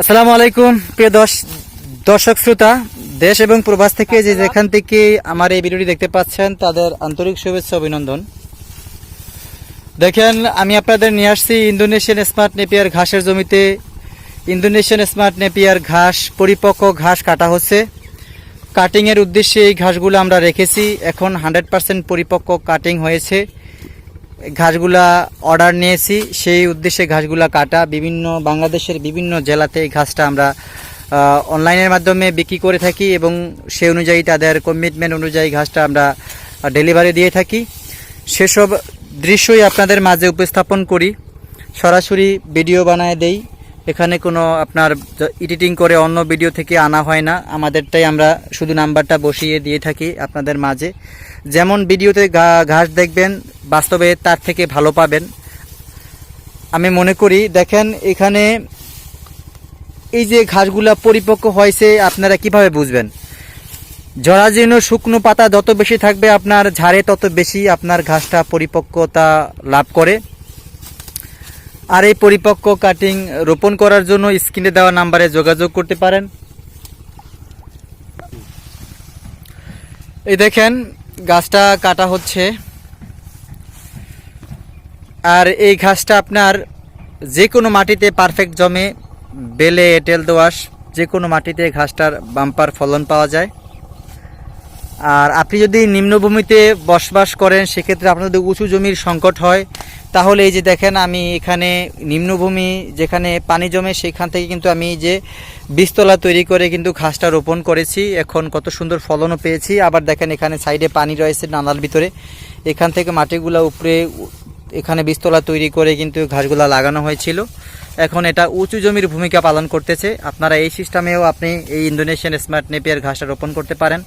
আসসালামু আলাইকুম প্রিয় দর্শক শ্রোতা দেশ এবং প্রবাস থেকে যে যেখান থেকে আমার এই ভিডিওটি দেখতে পাচ্ছেন তাদের আন্তরিক শুভেচ্ছা অভিনন্দন। দেখেন আমি আপনাদের নিয়ে আসছি ইন্দোনেশিয়ান স্মার্ট নেপিয়ার ঘাসের জমিতে। ইন্দোনেশিয়ান স্মার্ট নেপিয়ার ঘাস পরিপক্ক ঘাস কাটা হচ্ছে। কাটিংয়ের উদ্দেশ্যে এই ঘাসগুলো আমরা রেখেছি। এখন হান্ড্রেড পার্সেন্ট পরিপক্ক কাটিং হয়েছে। ঘাসগুলা অর্ডার নিয়েছি। সেই উদ্দেশ্যে ঘাসগুলা কাটা। বিভিন্ন বাংলাদেশের বিভিন্ন জেলাতে এই ঘাসটা আমরা অনলাইনের মাধ্যমে বিক্রি করে থাকি এবং সেই অনুযায়ী তাদের কমিটমেন্ট অনুযায়ী ঘাসটা আমরা ডেলিভারি দিয়ে থাকি। সেসব দৃশ্যই আপনাদের মাঝে উপস্থাপন করি। সরাসরি ভিডিও বানায় দেই। এখানে কোনো আপনার এডিটিং করে অন্য ভিডিও থেকে আনা হয় না। আমাদেরটাই আমরা শুধু নাম্বারটা বসিয়ে দিয়ে থাকি আপনাদের মাঝে। যেমন ভিডিওতে ঘাস দেখবেন, বাস্তবে তার থেকে ভালো পাবেন। আমি মনে করি, দেখেন, এখানে এই যে ঘাসগুলা পরিপক্ক হয়েছে, আপনারা কীভাবে বুঝবেন? জরাজীর্ণ শুকনো পাতা যত বেশি থাকবে আপনার ঝাড়ে, তত বেশি আপনার ঘাসটা পরিপক্কতা লাভ করে। আর এই পরিপক্ক কাটিং রোপণ করার জন্য স্ক্রিনে দেওয়া নাম্বারে যোগাযোগ করতে পারেন। এই দেখেন গাছটা কাটা হচ্ছে। আর এই ঘাসটা আপনার যে কোনো মাটিতে পারফেক্ট জমে বেলে এঁটেল দোয়াশ যে কোনো মাটিতে ঘাসটার বাম্পার ফলন পাওয়া যায়। আর আপনি যদি নিম্নভূমিতে বসবাস করেন, সেক্ষেত্রে আপনার যদি উঁচু জমির সংকট হয়। তাহলে এই যে দেখেন, আমি এখানে নিম্নভূমি যেখানে পানি জমে, সেখান থেকে কিন্তু আমি যে বীজতলা তৈরি করে কিন্তু ঘাসটা রোপণ করেছি। এখন কত সুন্দর ফলনও পেয়েছি। আবার দেখেন, এখানে সাইডে পানি রয়েছে নালার ভিতরে। এখান থেকে মাটিগুলো উপরে এখানে বীজতলা তৈরি করে কিন্তু ঘাসগুলা লাগানো হয়েছিল। এখন এটা উঁচু জমির ভূমিকা পালন করতেছে। আপনারা এই সিস্টেমেও আপনি এই ইন্দোনেশিয়ান স্মার্ট নেপিয়ার ঘাসটা রোপণ করতে পারেন।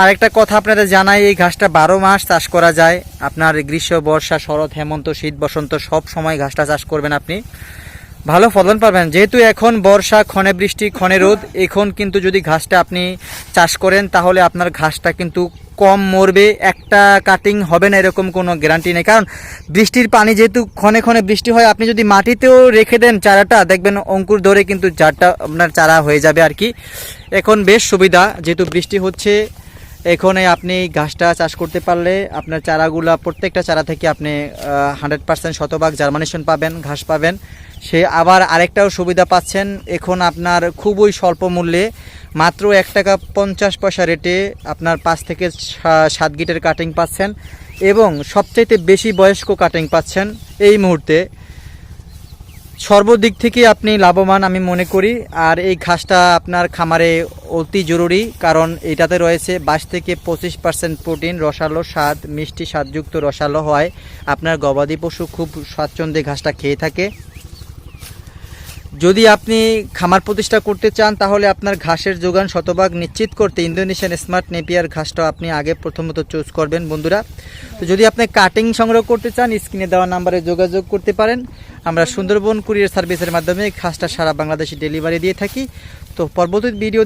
আর একটা কথা আপনাদের জানাই, এই ঘাসটা বারো মাস চাষ করা যায়। আপনার গ্রীষ্ম, বর্ষা, শরৎ, হেমন্ত, শীত, বসন্ত সব সময় ঘাসটা চাষ করবেন আপনি। ভালো ফলন পাবেন। যেহেতু এখন বর্ষা, ক্ষণে বৃষ্টি, ক্ষণে রোদ, এখন কিন্তু যদি ঘাসটা আপনি চাষ করেন, তাহলে আপনার ঘাসটা কিন্তু কম মরবে। একটা কাটিং হবে না, এরকম কোনো গ্যারান্টি নেই। কারণ বৃষ্টির পানি যেহেতু ক্ষণে ক্ষণে বৃষ্টি হয়, আপনি যদি মাটিতেও রেখে দেন চারাটা, দেখবেন অঙ্কুর ধরে কিন্তু চারটা আপনার চারা হয়ে যাবে আর কি। এখন বেশ সুবিধা, যেহেতু বৃষ্টি হচ্ছে এখানে আপনি ঘাসটা চাষ করতে পারলে আপনার চারাগুলা প্রত্যেকটা চারা থেকে আপনি হান্ড্রেড পার্সেন্ট শতভাগ জার্মানেশন পাবেন, ঘাস পাবেন। সে আবার আরেকটাও সুবিধা পাচ্ছেন, এখন আপনার খুবই স্বল্প মূল্যে মাত্র এক টাকা পঞ্চাশ পয়সা রেটে আপনার পাঁচ থেকে সাত গিটের কাটিং পাচ্ছেন এবং সবচাইতে বেশি বয়স্ক কাটিং পাচ্ছেন এই মুহূর্তে। সর্বদিক থেকে আপনি লাভবান আমি মনে করি। আর এই ঘাসটা আপনার খামারে অতি জরুরি, কারণ এটাতে রয়েছে বাইশ থেকে পঁচিশ পার্সেন্ট প্রোটিন, রসালো স্বাদ, মিষ্টি স্বাদযুক্ত রসালো হয় আপনার গবাদি পশু খুব স্বাচ্ছন্দ্যে ঘাসটা খেয়ে থাকে। যদি আপনি খামার প্রতিষ্ঠা করতে চান, তাহলে আপনার ঘাসের যোগান শতভাগ নিশ্চিত করতে ইন্দোনেশিয়ান স্মার্ট নেপিয়ার ঘাসটা আপনি আগে প্রথমত চুজ করবেন, বন্ধুরা। তো যদি আপনি কাটিং সংগ্রহ করতে চান, স্ক্রিনে দেওয়া নাম্বারে যোগাযোগ করতে পারেন। আমরা সুন্দরবন কুরিয়ার সার্ভিসের মাধ্যমে ঘাসটা সারা বাংলাদেশে ডেলিভারি দিয়ে থাকি। তো পরবর্তী ভিডিও